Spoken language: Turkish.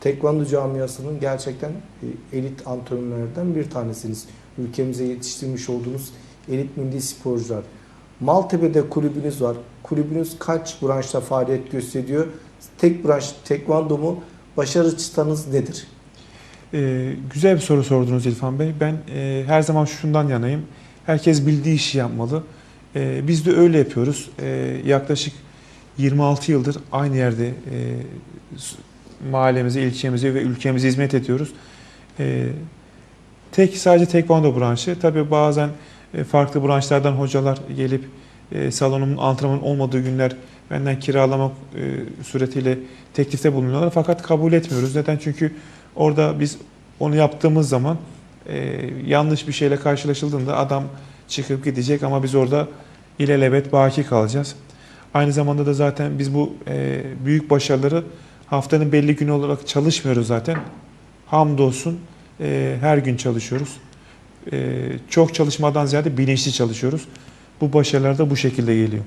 Tekvando camiasının gerçekten e, elit antrenörlerden bir tanesiniz. Ülkemize yetiştirmiş olduğunuz elit milli sporcular. Maltepe'de kulübünüz var. Kulübünüz kaç branşta faaliyet gösteriyor? Tek branş tekvando mu? Başarı çıtanız nedir? Ee, güzel bir soru sordunuz İrfan Bey. Ben e, her zaman şundan yanayım. Herkes bildiği işi yapmalı. E, biz de öyle yapıyoruz. E, yaklaşık 26 yıldır aynı yerde e, mahallemize, ilçemize ve ülkemize hizmet ediyoruz. E, tek sadece tekvando branşı. Tabii bazen e, farklı branşlardan hocalar gelip e, salonumun antrenman olmadığı günler benden kiralamak e, suretiyle teklifte bulunuyorlar. Fakat kabul etmiyoruz. Neden? Çünkü Orada biz onu yaptığımız zaman yanlış bir şeyle karşılaşıldığında adam çıkıp gidecek ama biz orada ilelebet baki kalacağız. Aynı zamanda da zaten biz bu büyük başarıları haftanın belli günü olarak çalışmıyoruz zaten. Hamdolsun e, her gün çalışıyoruz. E, çok çalışmadan ziyade bilinçli çalışıyoruz. Bu başarılar da bu şekilde geliyor.